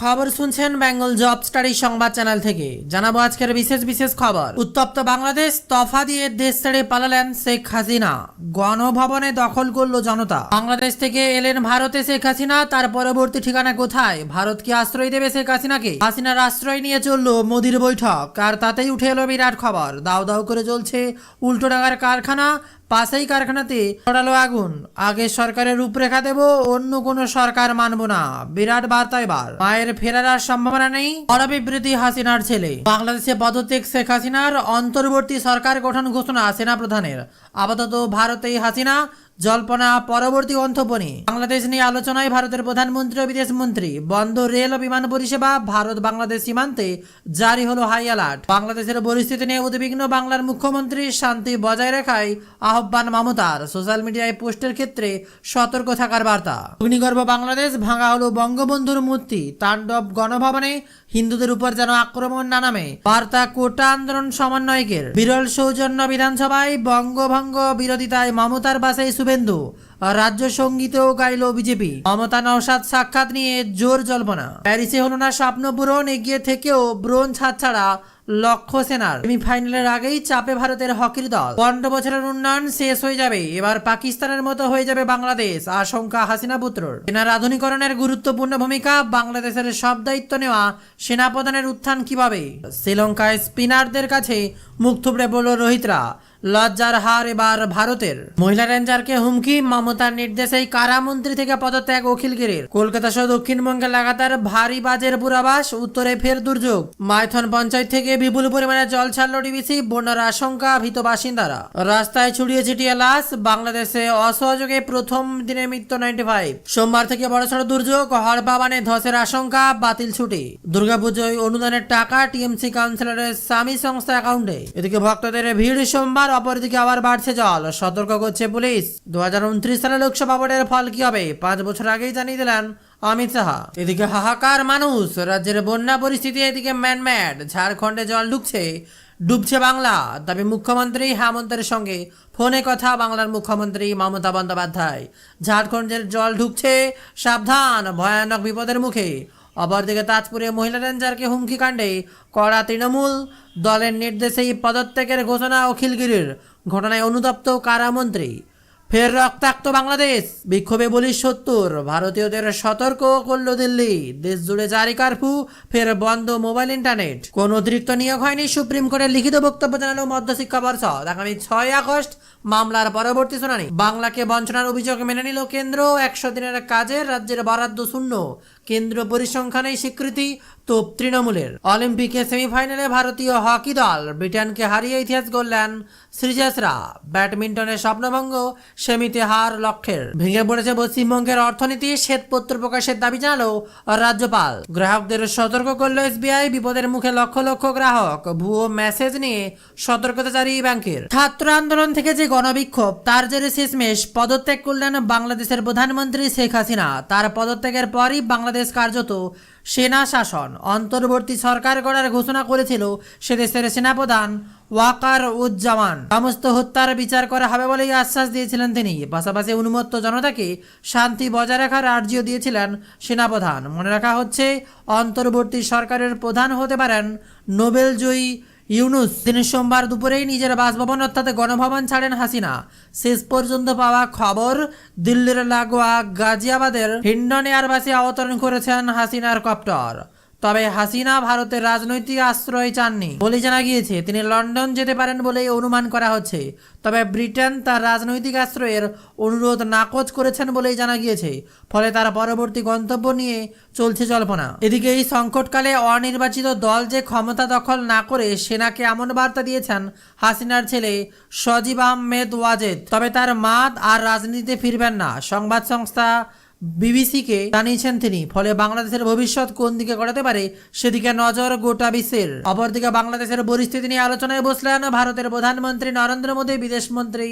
খবর শুনছেন Bengal job study সংবাদ চ্যানেল থেকে। জানাব আজকের বিশেষ বিশেষ খবর। উত্তপ্ত বাংলাদেশ তফা দিয়ে দেশ ছেড়ে পালালেন শেখ হাসিনা। গণভবনে দখল করল জনতা। বাংলাদেশ থেকে এলেন ভারতে শেখ হাসিনা, তার পরবর্তী ঠিকানা কোথায়? ভারত কি আশ্রয় দেবে শেখ হাসিনাকে? হাসিনার আশ্রয় নিয়ে চলল মোদির বৈঠক, আর তাতেই উঠে এলো বিরাট খবর। দাও দাও করে চলছে উল্টো ডাঙার কারখানা পাশেই কারখানাতে ছড়ালো আগুন। আগে সরকারের রূপরেখা দেব, অন্য কোনো সরকার মানব না। বিরাট বার্তা এবার। মায়ের ফেরার আর সম্ভাবনা নেই। বিবৃতি হাসিনার ছেলে। বাংলাদেশে পদত্যাগ শেখ হাসিনার অন্তর্বর্তী সরকার গঠন ঘোষণা সেনা প্রধানের আপাতত ভারতেই হাসিনা, জল্পনা পরবর্তী অন্তপনি বাংলাদেশ নিয়ে আলোচনায় ভারতের প্রধানমন্ত্রী ও বিদেশ মন্ত্রী বন্ধ রেল ও বিমান পরিষেবা, ভারত বাংলাদেশ সীমান্তে জারি হলো হাই অ্যালার্ট। বাংলাদেশের পরিস্থিতি নিয়ে উদ্বিগ্ন বাংলার মুখ্যমন্ত্রী শান্তি বজায় রাখায় আহ্বান মমতার। সোশ্যাল মিডিয়ায় পোস্টের ক্ষেত্রে সতর্ক থাকার বার্তা। অগ্নিগর্ভ বাংলাদেশ, ভাঙা হলো বঙ্গবন্ধুর মূর্তি। তাণ্ডব গণভবনে হিন্দুদের উপর যেন আক্রমণ না নামে। বার্তা কোটা আন্দোলন সমন্বয়কের। বিরল সৌজন্য বিধানসভায় বঙ্গভঙ্গ বিরোধিতায় মমতার বাসায় শুভেন্দু। রাজ্য সঙ্গীতেও গাইল বিজেপি। মমতা নওশাদ সাক্ষাৎ নিয়ে জোর জল্পনা। প্যারিসে হলো না স্বপ্ন পূরণ, এগিয়ে থেকেও ব্রোঞ্জ হাতছাড়া লক্ষ্য সেনার। সেমিফাইনালের আগেই চাপে ভারতের হকির দল। পনেরো বছরের উন্নয়ন শেষ হয়ে যাবে। এবার পাকিস্তানের মতো হয়ে যাবে বাংলাদেশ, আশঙ্কা হাসিনা পুত্রর। সেনার আধুনিকরণের গুরুত্বপূর্ণ ভূমিকা, বাংলাদেশের সব দায়িত্ব নেওয়া সেনাপ্রধানের উত্থান কীভাবে? শ্রীলঙ্কায় স্পিনারদের কাছে মুখ থুবড়ে পড়ল রোহিতরা। লজ্জার হার এবার ভারতের। মহিলা রেঞ্জারকে হুমকি, মমতার নির্দেশেই কারামন্ত্রী থেকে পদত্যাগ অখিলগিরির। কলকাতা সহ দক্ষিণবঙ্গে লাগাতার ভারী বাজের পূর্বাভাস, উত্তরে ফের দুর্যোগ। মাইথন পঞ্চায়েত থেকে বিপুল পরিমাণে জল ছাড়ল ডিবিসি, বন্যার আশঙ্কা ভীত বাসিন্দারা। রাস্তায় ছড়িয়ে ছিটিয়ে লাশ, বাংলাদেশে অসহযোগে প্রথম দিনে মৃত্যু নাইনটি ফাইভ সোমবার থেকে বড়সড় দুর্যোগ হরপাবানে ধসের আশঙ্কা, বাতিল ছুটি। দুর্গাপুজোয় অনুদানের টাকা টিএমসি কাউন্সিলরের স্বামী সংস্থা অ্যাকাউন্টে। এদিকে ভক্তদের ভিড় সোমবার অপরদিকে আবার বাড়ছে জল। সতর্ক করছে পুলিশ। দু সালে লোকসভা ভোটের ফল কি হবে? পাঁচ বছর আগেই জানিয়ে দিলেন অমিত শাহ। এদিকে হাহাকার মানুষ। রাজ্যের বন্যা পরিস্থিতি এদিকে ম্যানম্যাড। ঝাড়খণ্ডে জল ঢুকছে। ডুবছে বাংলা। তবে মুখ্যমন্ত্রী হেমন্তের সঙ্গে ফোনে কথা বাংলার মুখ্যমন্ত্রী মমতা বন্দ্যোপাধ্যায়। ঝাড়খণ্ডের জল ঢুকছে। সাবধান। ভয়ানক বিপদের মুখে। অপরদিকে তাজপুরে মহিলা রেঞ্জারকে হুমকি কাণ্ডে কড়া তৃণমূল দলের নির্দেশেই পদত্যাগের ঘোষণা অখিলগিরির ঘটনায় অনুতপ্ত কারামন্ত্রী ফের রক্তাক্ত বাংলাদেশ, বিক্ষোভে বলি সত্তর, ভারতীয়দের সতর্ক করল দিল্লি, দেশ জুড়ে জারি কারফিউ ফের বন্ধ মোবাইল ইন্টারনেট। কোন অতিরিক্ত নিয়োগ হয়নি, সুপ্রিম কোর্টের লিখিত বক্তব্য জানালো মধ্যশিক্ষা পর্ষদ। আগামী ছয় আগস্ট মামলার পরবর্তী শুনানি। বাংলাকে বঞ্চনার অভিযোগ মেনে নিল কেন্দ্র, একশো দিনের কাজের রাজ্যের বরাদ্দ শূন্য। কেন্দ্র পরিসংখ্যানেই স্বীকৃতি তোপ তৃণমূলের। অলিম্পিকে সেমিফাইনালে ভারতীয় হকি দল ব্রিটেনকে হারিয়ে ইতিহাস গড়লেন শ্রীজাসরা ব্যাডমিন্টনের স্বপ্নভঙ্গ, সেমিতে হার লক্ষ্যের। ভেঙে পড়েছে পশ্চিমবঙ্গের অর্থনীতি, শ্বেতপত্র প্রকাশের দাবি জানালো রাজ্যপাল। গ্রাহকদের সতর্ক করল এসবিআই বিপদের মুখে লক্ষ লক্ষ গ্রাহক। ভুয়ো মেসেজ নিয়ে সতর্কতা জারি ব্যাংকের। ছাত্র আন্দোলন থেকে যে গণবিক্ষোভ, তার জেরে শেষমেশ পদত্যাগ করলেন বাংলাদেশের প্রধানমন্ত্রী শেখ হাসিনা। তার পদত্যাগের পরই বাংলাদেশ কার্যত সেনা শাসন, অন্তর্বর্তী সরকার গড়ার ঘোষণা করেছিল সে দেশের সেনাপ্রধান ওয়াকার উজ্জামান। সমস্ত হত্যার বিচার করা হবে বলেই আশ্বাস দিয়েছিলেন তিনি। পাশাপাশি উন্মত্ত জনতাকে শান্তি বজায় রাখার আর্জিও দিয়েছিলেন সেনাপ্রধান। মনে রাখা হচ্ছে, অন্তর্বর্তী সরকারের প্রধান হতে পারেন নোবেলজয়ী ইউনুস তিনি সোমবার দুপুরেই নিজের বাসভবন অর্থাৎ গণভবন ছাড়েন হাসিনা। শেষ পর্যন্ত পাওয়া খবর, দিল্লির লাগোয়া গাজিয়াবাদের হিন্ডন এয়ারবাসে অবতরণ করেছেন হাসিনার কপ্টার। তবে হাসিনা ভারতের রাজনৈতিক আশ্রয় চাননি। বলে জানা গিয়েছে, তিনি লন্ডন যেতে পারেন বলেই অনুমান করা হচ্ছে। তবে ব্রিটেন তার রাজনৈতিক আশ্রয়ের অনুরোধ নাকচ করেছেন বলেই জানা গিয়েছে। ফলে তার পরবর্তী গন্তব্য নিয়ে চলছে জল্পনা। এদিকে এই সংকটকালে অনির্বাচিত দল যে ক্ষমতা দখল না করে সেনাকে এমন বার্তা দিয়েছেন হাসিনার ছেলে সজীব আহমেদ ওয়াজেদ। তবে তার মাত আর রাজনীতিতে ফিরবেন না। সংবাদ সংস্থা বিবিসিকে জানিয়েছেন তিনি, ফলে বাংলাদেশের ভবিষ্যৎ কোন দিকে গড়াতে পারে সেদিকে নজর গোটা বিশ্বের। অপরদিকে বাংলাদেশের পরিস্থিতি নিয়ে আলোচনায় বসলেন ভারতের প্রধানমন্ত্রী নরেন্দ্র মোদী বিদেশমন্ত্রী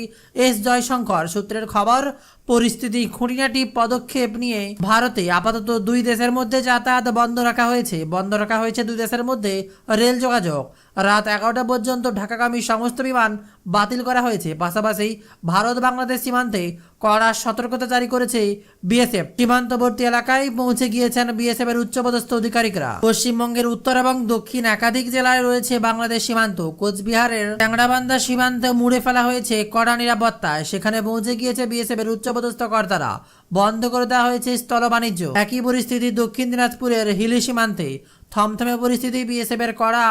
এস জয়শঙ্কর। সূত্রের খবর পরিস্থিতি খুঁটিনাটি পদক্ষেপ নিয়ে ভারতে আপাতত দুই দেশের মধ্যে যাতায়াত বন্ধ রাখা হয়েছে। বন্ধ রাখা হয়েছে দুই দেশের মধ্যে রেল যোগাযোগ। রাত এগারোটা পর্যন্ত ঢাকাগামী সমস্ত বিমান বাতিল করা হয়েছে। পাশাপাশি ভারত বাংলাদেশ সীমান্তে কড়া সতর্কতা জারি করেছে বিএসএফ। সীমান্তবর্তী এলাকায় পৌঁছে গিয়েছেন বিএসএফ এর উচ্চপদস্থ আধিকারিকরা পশ্চিমবঙ্গের উত্তর এবং দক্ষিণ একাধিক জেলায় রয়েছে বাংলাদেশ সীমান্ত। কোচবিহারের ট্যাংরাবান্ধা সীমান্তে মুড়ে ফেলা হয়েছে কড়া নিরাপত্তায়। সেখানে পৌঁছে গিয়েছে বিএসএফ এর উচ্চপদস্থ কর্তারা। বন্ধ করে দেওয়া হয়েছে স্থল বাণিজ্য। একই পরিস্থিতি দক্ষিণ দিনাজপুরের হিলি সীমান্তে। থমথমে পরিস্থিতি বিএসএফ এর কড়া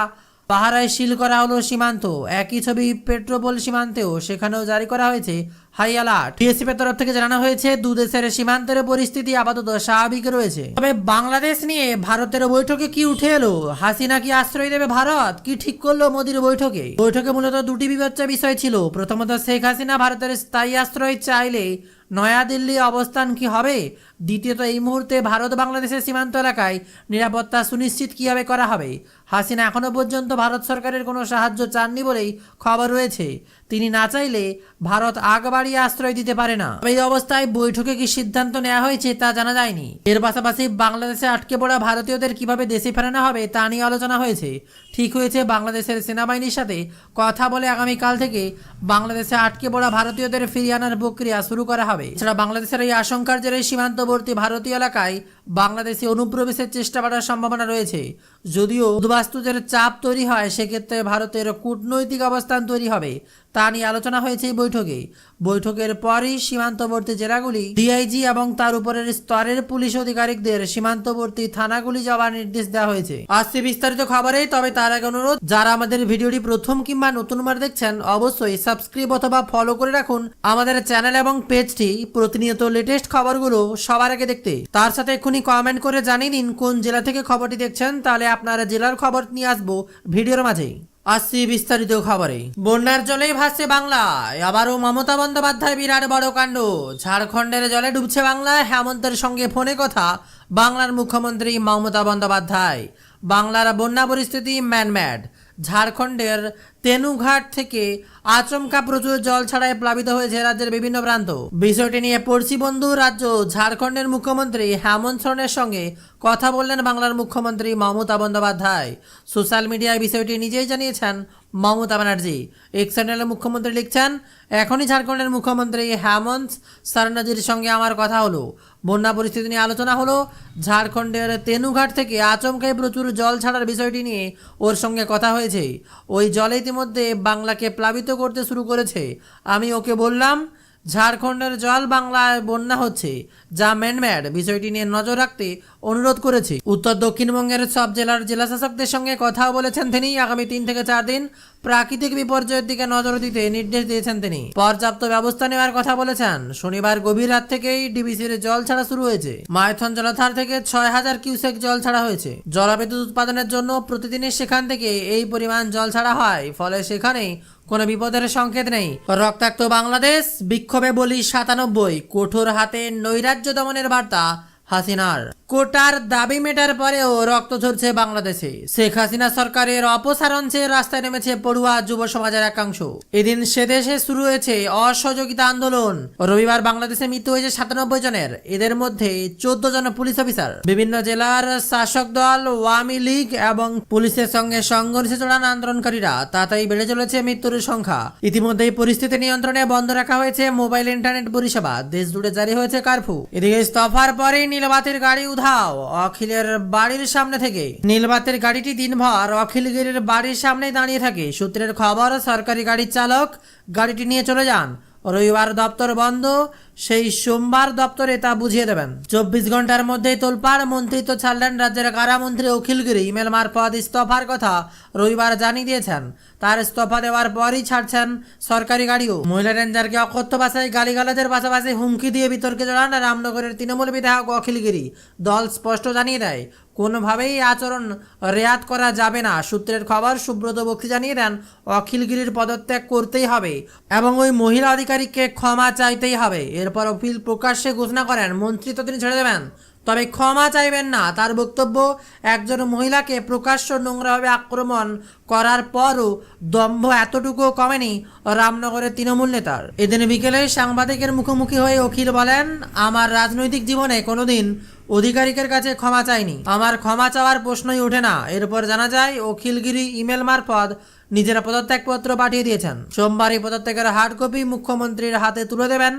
পাহারায় সিল করা হলো সীমান্ত। একই ছবি পেট্রোপোল সীমান্তেও সেখানেও জারি করা হয়েছে হাই অ্যালার্ট। এর তরফ থেকে জানানো হয়েছে দেশের সীমান্তের পরিস্থিতি আপাতত স্বাভাবিক রয়েছে। তবে বাংলাদেশ নিয়ে ভারতের বৈঠকে কি উঠে এলো? হাসিনা কি আশ্রয় দেবে ভারত? কি ঠিক করল মোদির বৈঠকে? বৈঠকে মূলত দুটি বিবেচ্য বিষয় ছিল। প্রথমত, শেখ হাসিনা ভারতের স্থায়ী আশ্রয় চাইলে নয়াদিল্লি অবস্থান কি হবে? দ্বিতীয়ত, এই মুহূর্তে ভারত বাংলাদেশের সীমান্ত এলাকায় নিরাপত্তা সুনিশ্চিত কীভাবে করা হবে? হাসিনা এখনও পর্যন্ত ভারত সরকারের কোনো সাহায্য চাননি বলেই খবর রয়েছে। তিনি না চাইলে ভারত আগ বাড়িয়ে আশ্রয় দিতে পারে না। এই অবস্থায় বৈঠকে কি সিদ্ধান্ত নেওয়া হয়েছে তা জানা যায়নি। এর পাশাপাশি বাংলাদেশে আটকে পড়া ভারতীয়দের কীভাবে দেশে ফেরানো হবে তা নিয়ে আলোচনা হয়েছে। ঠিক হয়েছে, বাংলাদেশের সেনাবাহিনীর সাথে কথা বলে আগামীকাল থেকে বাংলাদেশে আটকে পড়া ভারতীয়দের ফিরিয়ে আনার প্রক্রিয়া শুরু করা হবে। এছাড়া বাংলাদেশের এই আশঙ্কার জেরে সীমান্তবর্তী ভারতীয় এলাকায় বাংলাদেশে অনুপ্রবেশের চেষ্টা করার সম্ভাবনা রয়েছে। যদিও উদ্বাস্তুদের চাপ তৈরি হয়, সেক্ষেত্রে ভারতের কূটনৈতিক অবস্থান তৈরি হবে, তা নিয়ে আলোচনা হয়েছে এই বৈঠকে। বৈঠকের পরই সীমান্তবর্তী জেলাগুলি ডিআইজি এবং তার উপরের স্তরের পুলিশ আধিকারিকদের সীমান্তবর্তী থানাগুলি যাওয়ার নির্দেশ দেওয়া হয়েছে। আসছে বিস্তারিত খবরে, তবে তার আগে অনুরোধ, যারা আমাদের ভিডিওটি প্রথম কিংবা নতুনবার দেখছেন, অবশ্যই সাবস্ক্রাইব অথবা ফলো করে রাখুন আমাদের চ্যানেল এবং পেজটি। প্রতিনিয়ত লেটেস্ট খবরগুলো সবার আগে দেখতে। তার সাথে এক্ষুনি কমেন্ট করে জানিয়ে দিন কোন জেলা থেকে খবরটি দেখছেন, তাহলে আপনার জেলার খবর নিয়ে আসব ভিডিওর মাঝে আসছি বিস্তারিত খবরে। বন্যার জলেই ভাসছে বাংলায় আবারও মমতা বন্দ্যোপাধ্যায় বিরাট বড় কাণ্ড। ঝাড়খণ্ডের জলে ডুবছে বাংলায় হেমন্তের সঙ্গে ফোনে কথা বাংলার মুখ্যমন্ত্রী মমতা বন্দ্যোপাধ্যায়। বাংলার বন্যা পরিস্থিতি ম্যানম্যাড। ঝাড়খণ্ডের তেনুঘাট থেকে আচমকা প্রচুর জল ছাড়ায় প্লাবিত হয়েছে রাজ্যের বিভিন্ন প্রান্ত। বিষয়টি নিয়ে পড়শি বন্ধু রাজ্য ঝাড়খণ্ডের মুখ্যমন্ত্রী হেমন্ত সোরেনের সঙ্গে কথা বললেন বাংলার মুখ্যমন্ত্রী মমতা বন্দ্যোপাধ্যায়। সোশ্যাল মিডিয়ায় বিষয়টি নিজেই জানিয়েছেন মমতা ব্যানার্জি। এক মুখ্যমন্ত্রী লিখছেন, এখনই ঝাড়খণ্ডের মুখ্যমন্ত্রী হেমন্ত সরনাজির সঙ্গে আমার কথা হলো। বন্যা পরিস্থিতি নিয়ে আলোচনা হলো। ঝাড়খণ্ডের তেনুঘাট থেকে আচমকায় প্রচুর জল ছাড়ার বিষয়টি নিয়ে ওর সঙ্গে কথা হয়েছে। ওই জলে ইতিমধ্যে বাংলাকে প্লাবিত করতে শুরু করেছে। আমি ওকে বললাম ঝাড়খণ্ডের জল বাংলায় বন্যা হচ্ছে, যা ম্যানম্যাড বিষয়টি নিয়ে নজর রাখতে অনুরোধ করেছে। উত্তর দক্ষিণবঙ্গের সব জেলার জেলাশাসকদের সঙ্গে কথাও বলেছেন তিনি। আগামী তিন থেকে চার দিন প্রাকৃতিক বিপর্যয়ের দিকে নজর দিতে নির্দেশ দিয়েছেন তিনি। পর্যাপ্ত ব্যবস্থা নেওয়ার কথা বলেছেন। শনিবার গভীর রাত থেকেই ডিবিসির জল ছাড়া শুরু হয়েছে। মাইথন জলাধার থেকে ছয় হাজার কিউসেক জল ছাড়া হয়েছে। জলবিদ্যুৎ উৎপাদনের জন্য প্রতিদিনই সেখান থেকে এই পরিমাণ জল ছাড়া হয়। ফলে সেখানেই কোনো বিপদের সংকেত নেই। রক্তাক্ত বাংলাদেশ বিক্ষোভে বলি সাতানব্বই কঠোর হাতে নৈরাজ্য দমনের বার্তা হাসিনার। কোটার দাবি মেটার পরেও রক্ত ঝরছে বাংলাদেশে। শেখ হাসিনা সরকারের অপসারণ চেয়ে রাস্তায় নেমেছে পড়ুয়া যুব সমাজের একাংশ। এদিন সে দেশে শুরু হয়েছে অসহযোগিতা আন্দোলন। রবিবার বাংলাদেশে মৃত্যু হয়েছে সাতানব্বই জনের। এদের মধ্যে চোদ্দ জন পুলিশ অফিসার। বিভিন্ন জেলার শাসক দল ওয়ামী লীগ এবং পুলিশের সঙ্গে সংঘর্ষে চড়ান আন্দোলনকারীরা। তাতেই বেড়ে চলেছে মৃত্যুর সংখ্যা। ইতিমধ্যেই পরিস্থিতি নিয়ন্ত্রণে বন্ধ রাখা হয়েছে মোবাইল, ইন্টারনেট পরিষেবা। দেশ জুড়ে জারি হয়েছে কারফু এদিকে ইস্তফার পরেই নীলবাতির গাড়ি উধাও, অখিলের বাড়ির সামনে থেকে। নীলবাতের গাড়িটি দিনভর অখিলগিরির বাড়ির সামনে দাঁড়িয়ে থাকে। সূত্রের খবর, সরকারি গাড়ির চালক গাড়িটি নিয়ে চলে যান। রবিবার দপ্তর বন্ধ সেই সোমবার দপ্তরে তা বুঝিয়ে দেবেন। চব্বিশ ঘণ্টার মধ্যেই তোলপাড় মন্ত্রী তো ছাড়লেন রাজ্যের কারামন্ত্রী অখিলগিরি। ইমেল মারফত ইস্তফার কথা রবিবার জানিয়ে দিয়েছেন। তার ইস্তফা দেওয়ার পরই ছাড়ছেন সরকারি গাড়িও। মহিলা রেঞ্জারকে অকথ্য ভাষায় গালিগালাজের পাশাপাশি হুমকি দিয়ে বিতর্কে জড়ান রামনগরের তৃণমূল বিধায়ক অখিলগিরি। দল স্পষ্ট জানিয়ে দেয়, কোনোভাবেই আচরণ রেয়াত করা যাবে না। সূত্রের খবর, সুব্রত বক্সি জানিয়ে দেন, অখিলগিরির পদত্যাগ করতেই হবে এবং ওই মহিলা আধিকারিককে ক্ষমা চাইতেই হবে। এরপর অপিল প্রকাশ্যে ঘোষণা করেন মন্ত্রিত্ব তিনি ছেড়ে দেবেন। তবে ক্ষমা চাইবেন না। তার বক্তব্য, একজন মহিলাকে প্রকাশ্য নোংরাভাবে আক্রমণ করার পরও দম্ভ এতটুকুও কমেনি রামনগরের তৃণমূল নেতার। এদিন বিকেলে সাংবাদিকের মুখোমুখি হয়ে অখিল বলেন, আমার রাজনৈতিক জীবনে কোনোদিন অধিকারিকের কাছে ক্ষমা চাইনি। আমার ক্ষমা চাওয়ার প্রশ্নই ওঠে না। এরপর জানা যায়, অখিলগিরি ইমেল মারফত নিজেরা পদত্যাগপত্র পাঠিয়ে দিয়েছেন। সোমবার এই পদত্যাগের হার্ড কপি মুখ্যমন্ত্রীর হাতে তুলে দেবেন।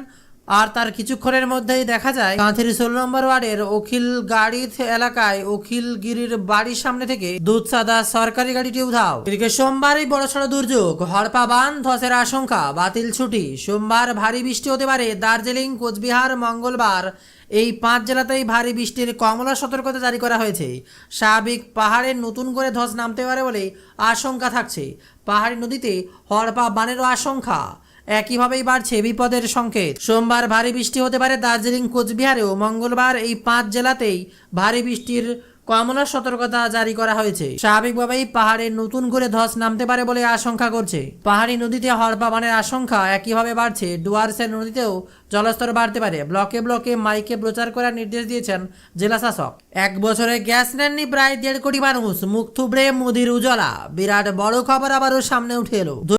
আর তার কিছুক্ষণের মধ্যেই দেখা যায়, কাঁথির ষোলো নম্বর ওয়ার্ডের অখিল গাড়িথ এলাকায় অখিল গিরির বাড়ির সামনে থেকে দুধসাদা সরকারি গাড়িটি উধাও। এদিকে সোমবারই বড়সড় দুর্যোগ, হরপা বান ধসের আশঙ্কা, বাতিল ছুটি। সোমবার ভারী বৃষ্টি হতে পারে, দার্জিলিং, কোচবিহার, মঙ্গলবার এই পাঁচ জেলাতেই ভারী বৃষ্টির কমলা সতর্কতা জারি করা হয়েছে। স্বাভাবিক পাহাড়ে নতুন করে ধস নামতে পারে বলে আশঙ্কা থাকছে। পাহাড়ি নদীতে হরপা বানেরও আশঙ্কা। একইভাবেই বাড়ছে বিপদের সংকেত। সোমবার ভারী বৃষ্টি হতে পারে দার্জিলিং, কোচবিহারেও। মঙ্গলবার এই পাঁচ জেলাতেই ভারী বৃষ্টির কমলা সতর্কতা জারি করা হয়েছে। স্বাভাবিকভাবেই পাহাড়ে নতুন করে ধস নামতে পারে বলে আশঙ্কা করছে। পাহাড়ি নদীতে হরপাবানের আশঙ্কা একইভাবে বাড়ছে। ডুয়ার্সের নদীতেও জলস্তর বাড়তে পারে। ব্লকে ব্লকে মাইকে প্রচার করার নির্দেশ দিয়েছেন জেলা শাসক। এক বছরে গ্যাস নেননি প্রায় দেড় কোটি মানুষ। মুখ থুবড়ে মুদির উজ্জ্বলা বিরাট বড় খবর আবারও সামনে উঠে এলো।